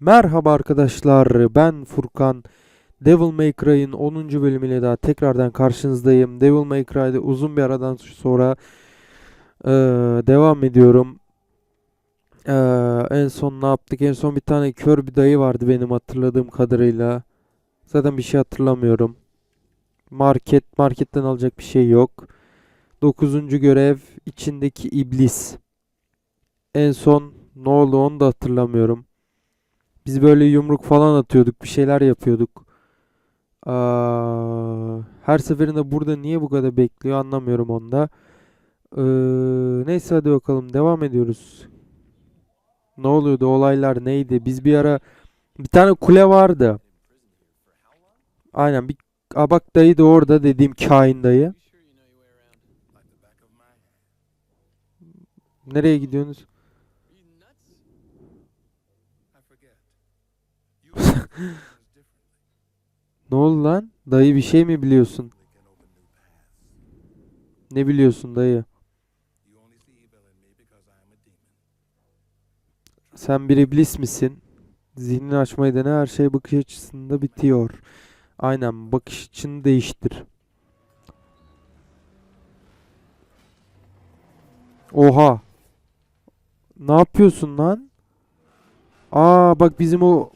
Merhaba arkadaşlar, ben Furkan. Devil May Cry'ın 10. bölümüyle daha tekrardan karşınızdayım. Devil May Cry'de uzun bir aradan sonra eee, devam ediyorum. Eee, en son ne yaptık? En son bir tane kör bir dayı vardı benim hatırladığım kadarıyla. Zaten bir şey hatırlamıyorum. Market, marketten alacak bir şey yok. Dokuzuncu görev, içindeki iblis. En son ne oldu onu da hatırlamıyorum. Biz böyle yumruk falan atıyorduk, bir şeyler yapıyorduk. Aa, her seferinde burada niye bu kadar bekliyor anlamıyorum onda. Ee, neyse hadi bakalım devam ediyoruz. Ne oluyordu? Olaylar neydi? Biz bir ara bir tane kule vardı. Aynen bir Aa, bak dayı da orada dediğim kain dayı. Nereye gidiyorsunuz? Ne oldu lan? Dayı bir şey mi biliyorsun? Ne biliyorsun dayı? Sen bir iblis misin? Zihnini açmayı dene her şey bakış açısında bitiyor. Aynen bakış açını değiştir. Oha. Ne yapıyorsun lan? Aa bak bizim o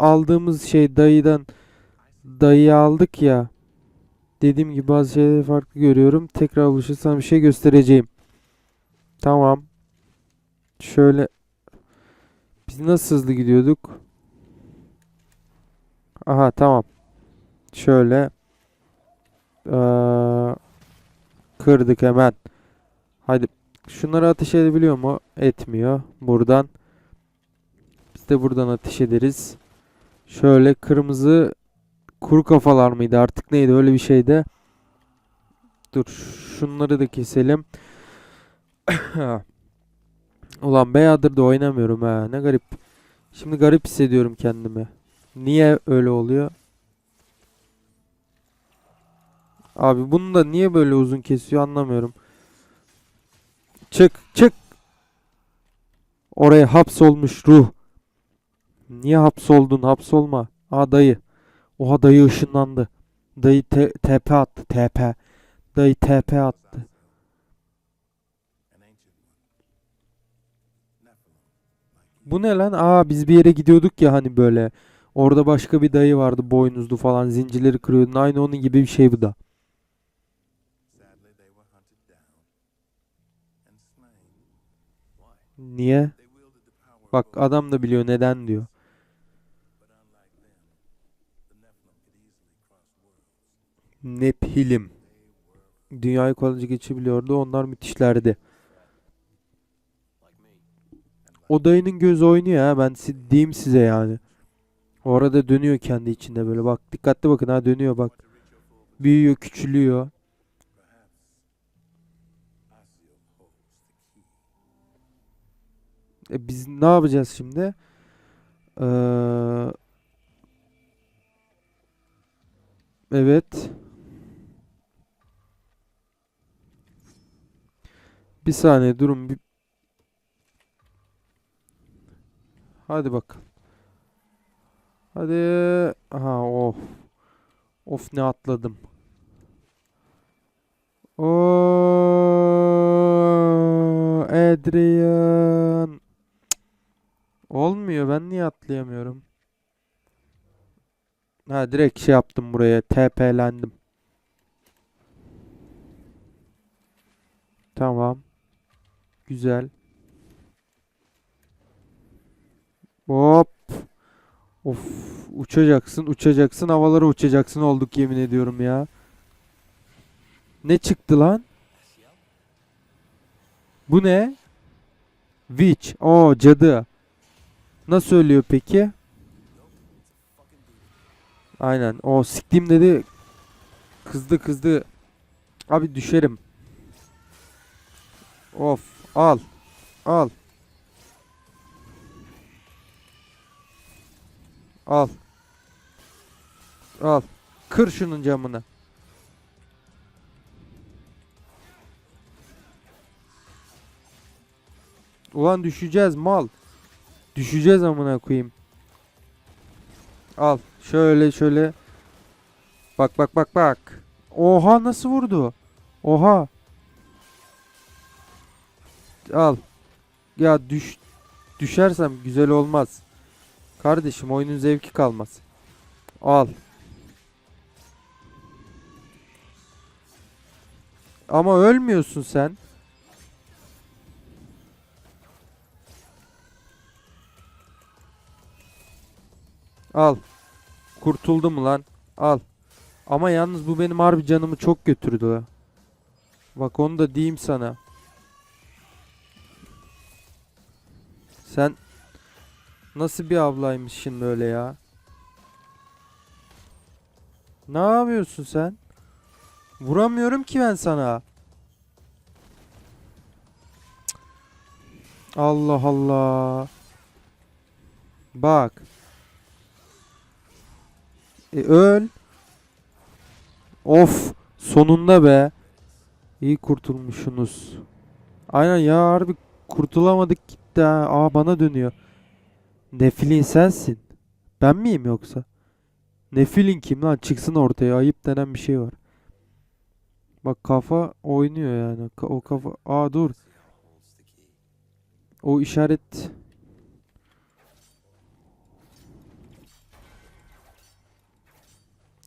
aldığımız şey dayıdan dayıyı aldık ya. Dediğim gibi bazı şeyleri farklı görüyorum. Tekrar buluşursam bir şey göstereceğim. Tamam. Şöyle biz nasıl hızlı gidiyorduk? Aha tamam. Şöyle Eee, kırdık hemen. Hadi şunları ateş edebiliyor mu? Etmiyor. Buradan biz de buradan ateş ederiz. Şöyle kırmızı kuru kafalar mıydı artık neydi öyle bir şeydi. Dur şunları da keselim. Ulan bayağıdır da oynamıyorum ha ne garip. Şimdi garip hissediyorum kendimi. Niye öyle oluyor? Abi bunu da niye böyle uzun kesiyor anlamıyorum. Çık çık. Oraya hapsolmuş ruh. Niye hapsoldun? Hapsolma. Aa dayı. Oha dayı ışınlandı. Dayı te attı. TP. Dayı TP attı. Bu ne lan? Aa biz bir yere gidiyorduk ya hani böyle. Orada başka bir dayı vardı boynuzlu falan zincirleri kırıyordun. Aynı onun gibi bir şey bu da. Niye? Bak adam da biliyor neden diyor. Nephilim. Dünyayı kolayca geçebiliyordu. Onlar müthişlerdi. O dayının gözü oynuyor ha. Ben si diyeyim size yani. O arada dönüyor kendi içinde böyle. Bak dikkatli bakın ha dönüyor bak. Büyüyor, küçülüyor. E biz ne yapacağız şimdi? Ee, evet. Bir saniye durun. Bir... Hadi bak. Hadi. Aha of. Of ne atladım. Oo, Adrian. Olmuyor. Ben niye atlayamıyorum? Ha direkt şey yaptım buraya. TP'lendim. Tamam. Güzel. Hop. Of. Uçacaksın, uçacaksın, havalara uçacaksın olduk yemin ediyorum ya. Ne çıktı lan? Bu ne? Witch. Oo cadı. Nasıl ölüyor peki? Aynen. O siktim dedi. Kızdı kızdı. Abi düşerim. Of. Al. Al. Al. Al. Kır şunun camını. Ulan düşeceğiz mal. Düşeceğiz amına koyayım. Al. Şöyle şöyle. Bak bak bak bak. Oha nasıl vurdu? Oha. Al. Ya düş düşersem güzel olmaz. Kardeşim oyunun zevki kalmaz. Al. Ama ölmüyorsun sen. Al. Kurtuldum lan. Al. Ama yalnız bu benim harbi canımı çok götürdü. Bak onu da diyeyim sana. Sen nasıl bir avlaymışsın böyle ya? Ne yapıyorsun sen? Vuramıyorum ki ben sana. Allah Allah. Bak. E öl. Of. Sonunda be. İyi kurtulmuşsunuz. Aynen ya harbi kurtulamadık gitti ha. Aa bana dönüyor. Nefilin sensin. Ben miyim yoksa? Nefilin kim lan? Çıksın ortaya. Ayıp denen bir şey var. Bak kafa oynuyor yani. O kafa. Aa dur. O işaret.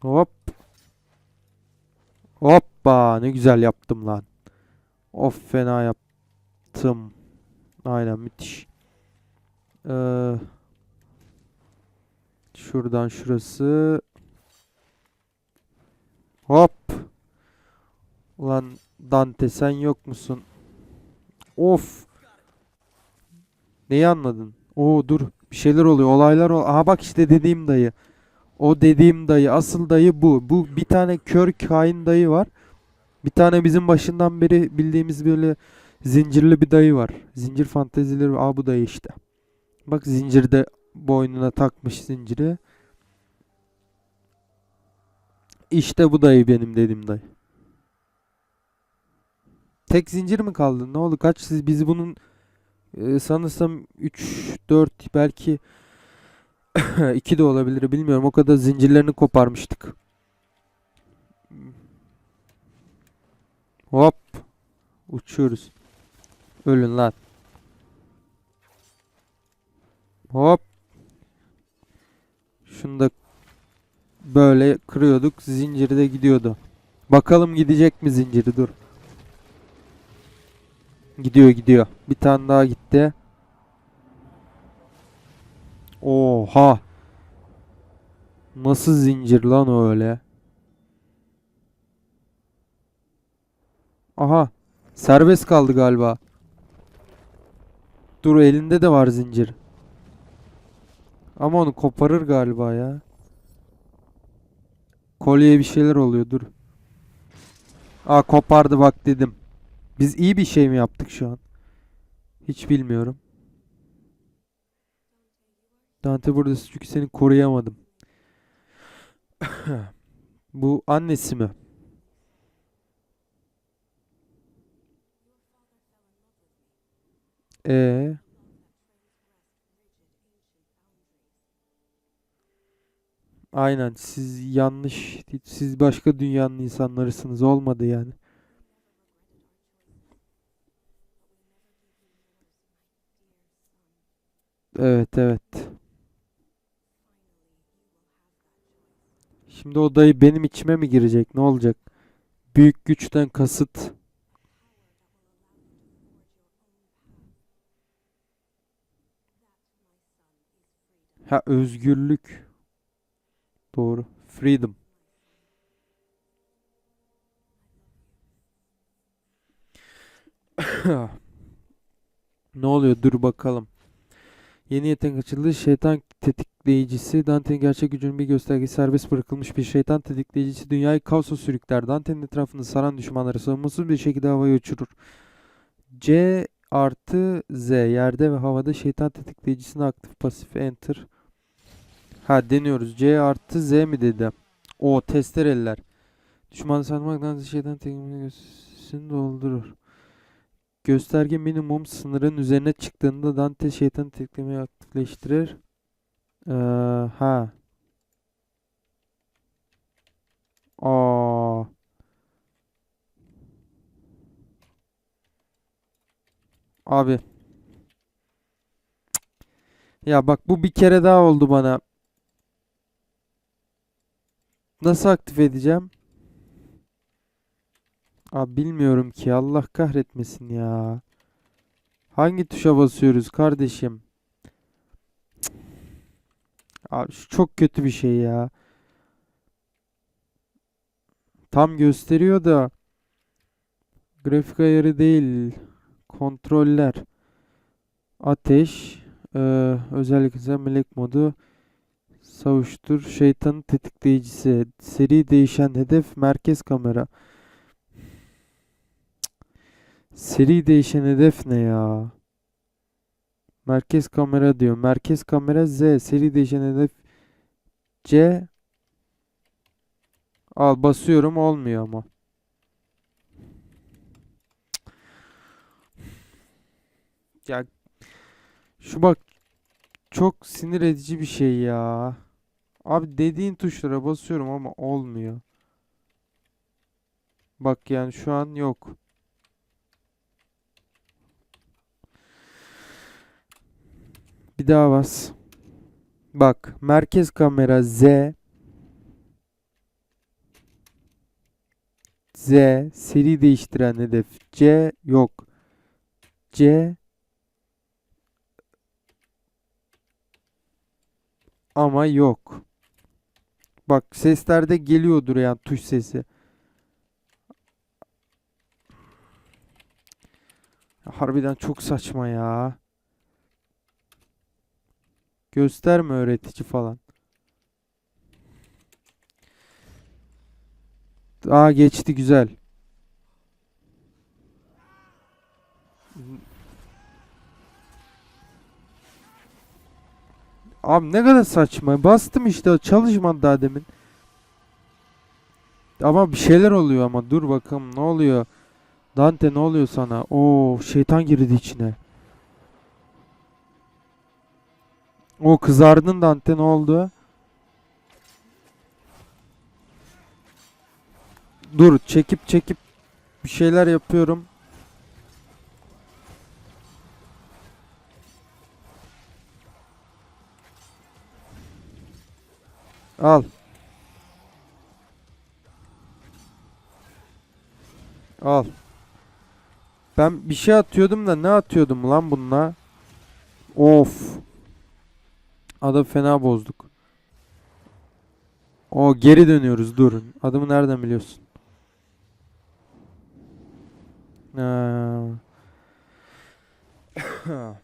Hop. Hoppa. Ne güzel yaptım lan. Of fena yaptım. Aynen müthiş. Ee, şuradan şurası. Hop. Ulan Dante sen yok musun? Of. Neyi anladın? Oo dur. Bir şeyler oluyor. Olaylar ol. Aha bak işte dediğim dayı. O dediğim dayı. Asıl dayı bu. Bu bir tane kör kain dayı var. Bir tane bizim başından beri bildiğimiz böyle zincirli bir dayı var. Zincir fantezileri. Aa bu dayı işte. Bak zincirde boynuna takmış zinciri. İşte bu dayı benim dediğim dayı. Tek zincir mi kaldı? Ne oldu? Kaç siz biz bunun e, sanırsam 3 4 belki 2 de olabilir bilmiyorum. O kadar zincirlerini koparmıştık. Hop. Uçuyoruz. Ölün lan. Hop. Şunu da böyle kırıyorduk. Zinciri de gidiyordu. Bakalım gidecek mi zinciri? Dur. Gidiyor gidiyor. Bir tane daha gitti. Oha. Nasıl zincir lan öyle? Aha. Serbest kaldı galiba. Dur elinde de var zincir. Ama onu koparır galiba ya. Kolyeye bir şeyler oluyor dur. Aa kopardı bak dedim. Biz iyi bir şey mi yaptık şu an? Hiç bilmiyorum. Dante buradasın çünkü seni koruyamadım. Bu annesi mi? Ee, aynen siz yanlış, siz başka dünyanın insanlarısınız olmadı yani. Evet evet. Şimdi o dayı benim içime mi girecek? Ne olacak? Büyük güçten kasıt. Ha özgürlük. Doğru. Freedom. Ne oluyor? Dur bakalım. Yeni yetenek açıldı. Şeytan tetikleyicisi. Dante'nin gerçek gücünün bir göstergesi serbest bırakılmış bir şeytan tetikleyicisi dünyayı kaosa sürükler. Dante'nin etrafını saran düşmanları savunmasız bir şekilde havaya uçurur. C artı Z yerde ve havada şeytan tetikleyicisini aktif pasif enter. Ha deniyoruz. C artı Z mi dedi? O testereliler. Düşmanı sarmaktan şeytan tetikleyicisini doldurur. Gösterge minimum sınırın üzerine çıktığında Dante şeytan tetiklemeyi aktifleştirir. Ee, ha. Aa. Abi. Ya bak bu bir kere daha oldu bana. Nasıl aktif edeceğim? Abi bilmiyorum ki. Allah kahretmesin ya. Hangi tuşa basıyoruz kardeşim? Cık. Abi şu çok kötü bir şey ya. Tam gösteriyor da grafik ayarı değil. Kontroller. Ateş. eee özellikle melek modu. Savuştur. Şeytanın tetikleyicisi. Seri değişen hedef. Merkez kamera. Seri değişen hedef ne ya? Merkez kamera diyor. Merkez kamera Z. Seri değişen hedef C. Al basıyorum olmuyor ama. Ya şu bak çok sinir edici bir şey ya. Abi dediğin tuşlara basıyorum ama olmuyor. Bak yani şu an yok. Bir daha bas. Bak merkez kamera Z. Z seri değiştiren hedef C yok. C ama yok. Bak seslerde geliyordur yani tuş sesi. Harbiden çok saçma ya. Gösterme öğretici falan. Aa geçti güzel. Abi ne kadar saçma. Bastım işte çalışmadı daha demin. Ama bir şeyler oluyor ama dur bakalım ne oluyor. Dante ne oluyor sana? Oo şeytan girdi içine. O kızardın Dante ne oldu? Dur çekip çekip bir şeyler yapıyorum. Al. Al. Ben bir şey atıyordum da ne atıyordum lan bununla? Of. Adı fena bozduk. O geri dönüyoruz durun. Adımı nereden biliyorsun?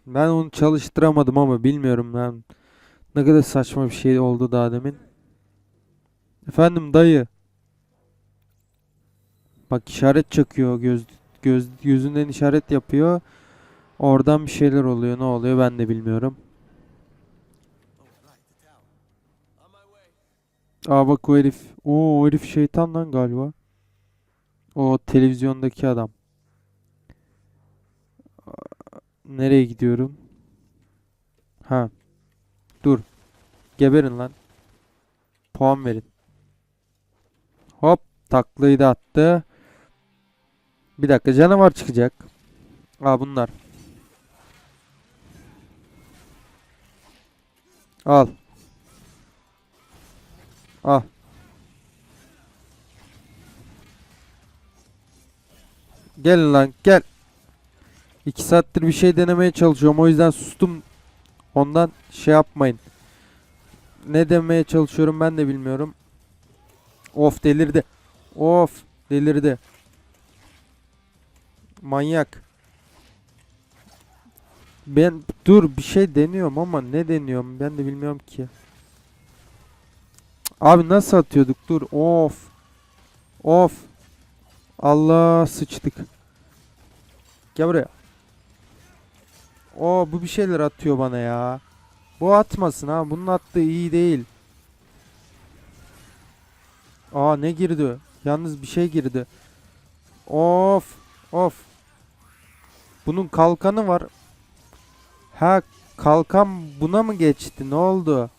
Ben onu çalıştıramadım ama bilmiyorum ben. Ne kadar saçma bir şey oldu daha demin. Efendim dayı. Bak işaret çakıyor göz göz gözünden işaret yapıyor. Oradan bir şeyler oluyor. Ne oluyor ben de bilmiyorum. Aa bak o herif. Oo o herif şeytan lan galiba. O televizyondaki adam. Nereye gidiyorum? Ha. Dur. Geberin lan. Puan verin. Hop. Taklayı da attı. Bir dakika canavar çıkacak. Aa bunlar. Al. Al. Gelin lan gel. İki saattir bir şey denemeye çalışıyorum. O yüzden sustum. Ondan şey yapmayın. Ne demeye çalışıyorum ben de bilmiyorum. Of delirdi. Of delirdi. Manyak. Ben dur bir şey deniyorum ama ne deniyorum ben de bilmiyorum ki. Abi nasıl atıyorduk? Dur. Of. Of. Allah sıçtık. Gel buraya. O bu bir şeyler atıyor bana ya. Bu atmasın ha. Bunun attığı iyi değil. Aa ne girdi? Yalnız bir şey girdi. Of. Of. Bunun kalkanı var. Ha kalkan buna mı geçti? Ne oldu?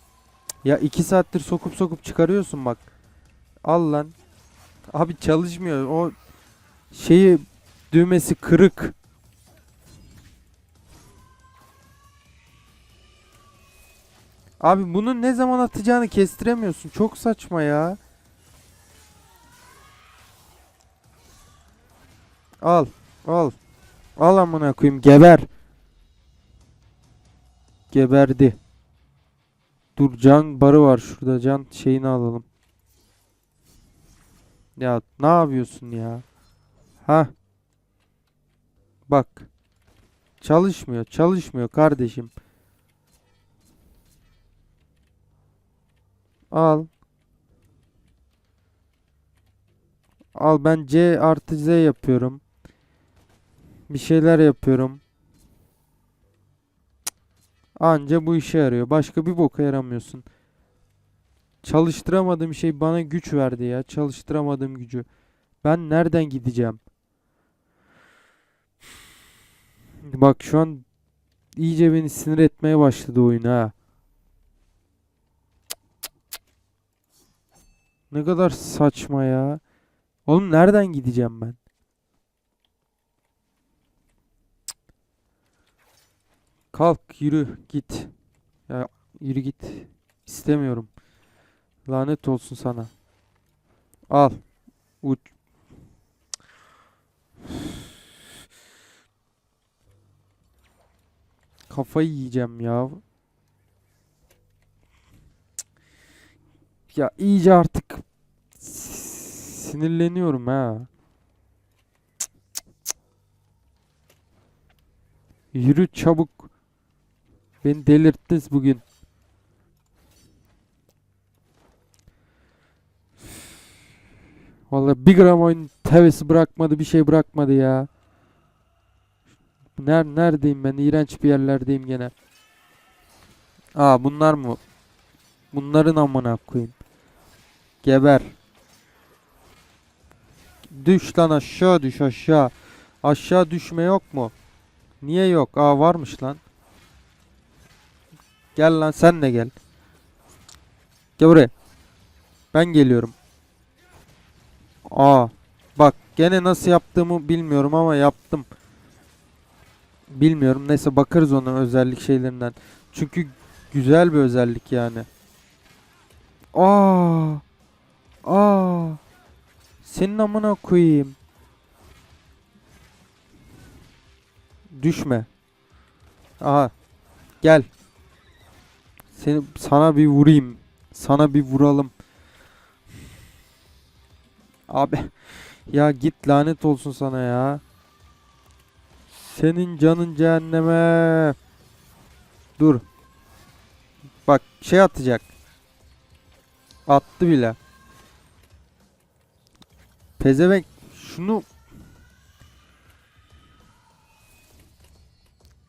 Ya iki saattir sokup sokup çıkarıyorsun bak. Al lan. Abi çalışmıyor. O şeyi düğmesi kırık. Abi bunu ne zaman atacağını kestiremiyorsun. Çok saçma ya. Al. Al. Al amına koyayım. Geber. Geberdi. Dur can barı var şurada. Can şeyini alalım. Ya ne yapıyorsun ya? Ha? Bak. Çalışmıyor. Çalışmıyor kardeşim. Al. Al ben C artı Z yapıyorum. Bir şeyler yapıyorum. Anca bu işe yarıyor. Başka bir boka yaramıyorsun. Çalıştıramadığım şey bana güç verdi ya. Çalıştıramadığım gücü. Ben nereden gideceğim? Bak şu an iyice beni sinir etmeye başladı oyun ha. Ne kadar saçma ya. Oğlum nereden gideceğim ben? Kalk yürü git. Ya yürü git. İstemiyorum. Lanet olsun sana. Al. Uç. Kafayı yiyeceğim ya. Ya iyice artık sinirleniyorum ha. Yürü çabuk. Beni delirttiniz bugün. Vallahi bir gram oyun hevesi bırakmadı, bir şey bırakmadı ya. Ner neredeyim ben? İğrenç bir yerlerdeyim gene. Aa bunlar mı? Bunların amına koyayım. Geber. Düş lan aşağı düş aşağı. Aşağı düşme yok mu? Niye yok? Aa varmış lan. Gel lan sen de gel. Gel buraya. Ben geliyorum. Aa. Bak gene nasıl yaptığımı bilmiyorum ama yaptım. Bilmiyorum. Neyse bakarız onun özellik şeylerinden. Çünkü güzel bir özellik yani. Aa. Aa. Senin amına koyayım. Düşme. Aha. Gel. Seni sana bir vurayım. Sana bir vuralım. Abi ya git lanet olsun sana ya. Senin canın cehenneme. Dur. Bak şey atacak. Attı bile. Pezevenk şunu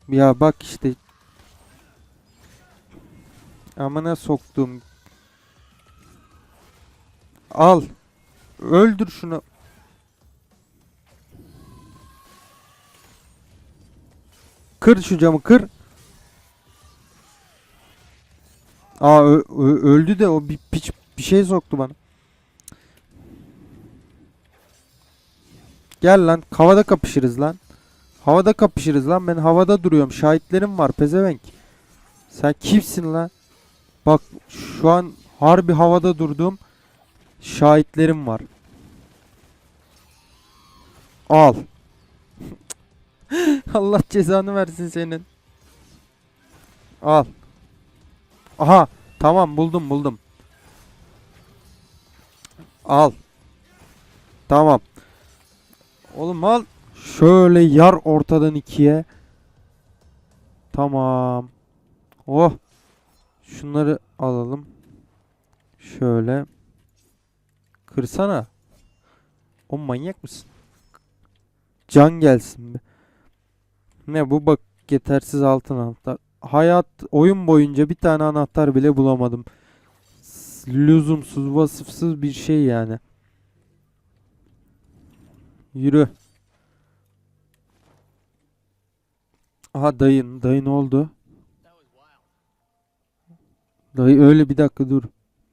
Ya bak işte amına soktum. Al. Öldür şunu. Kır şu camı kır. Aa öldü de o bir piç bir şey soktu bana. Gel lan havada kapışırız lan. Havada kapışırız lan ben havada duruyorum. Şahitlerim var pezevenk. Sen kimsin lan? Bak şu an harbi havada durdum. Şahitlerim var. Al. Allah cezanı versin senin. Al. Aha. Tamam buldum buldum. Al. Tamam. Oğlum al. Şöyle yar ortadan ikiye. Tamam. Oh. Şunları alalım. Şöyle. Kırsana. O manyak mısın? Can gelsin be. Ne bu bak yetersiz altın anahtar. Hayat oyun boyunca bir tane anahtar bile bulamadım. Lüzumsuz, vasıfsız bir şey yani. Yürü. Aha dayın, dayı ne oldu? Dayı öyle bir dakika dur.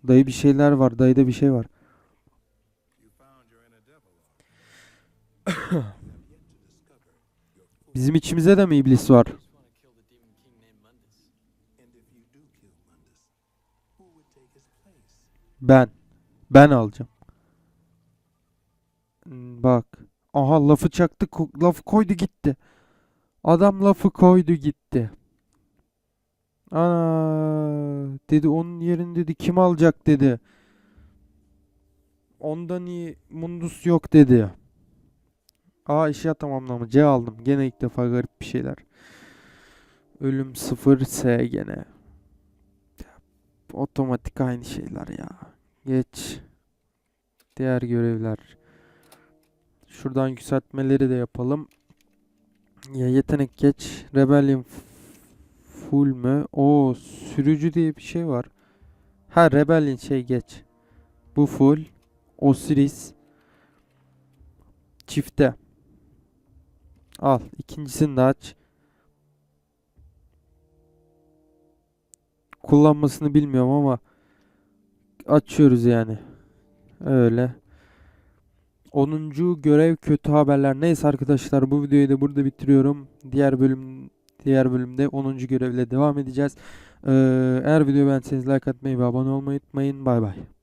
Dayı bir şeyler var. Dayıda bir şey var. Bizim içimizde de mi iblis var? Ben. Ben alacağım. Bak. Aha lafı çaktı. Lafı koydu gitti. Adam lafı koydu gitti. Ana dedi onun yerini dedi kim alacak dedi. Ondan iyi mundus yok dedi. A işe tamamlama. C aldım. Gene ilk defa garip bir şeyler. Ölüm 0 S gene. Otomatik aynı şeyler ya. Geç. Diğer görevler. Şuradan yükseltmeleri de yapalım. Ya yetenek geç. Rebellion full mü? O sürücü diye bir şey var. Ha Rebellion şey geç. Bu full. Osiris. Çifte. Al. ikincisini de aç. Kullanmasını bilmiyorum ama açıyoruz yani. Öyle. 10. görev kötü haberler. Neyse arkadaşlar bu videoyu da burada bitiriyorum. Diğer bölüm diğer bölümde 10. görevle devam edeceğiz. Ee, eğer video beğendiyseniz like atmayı ve abone olmayı unutmayın. Bay bay.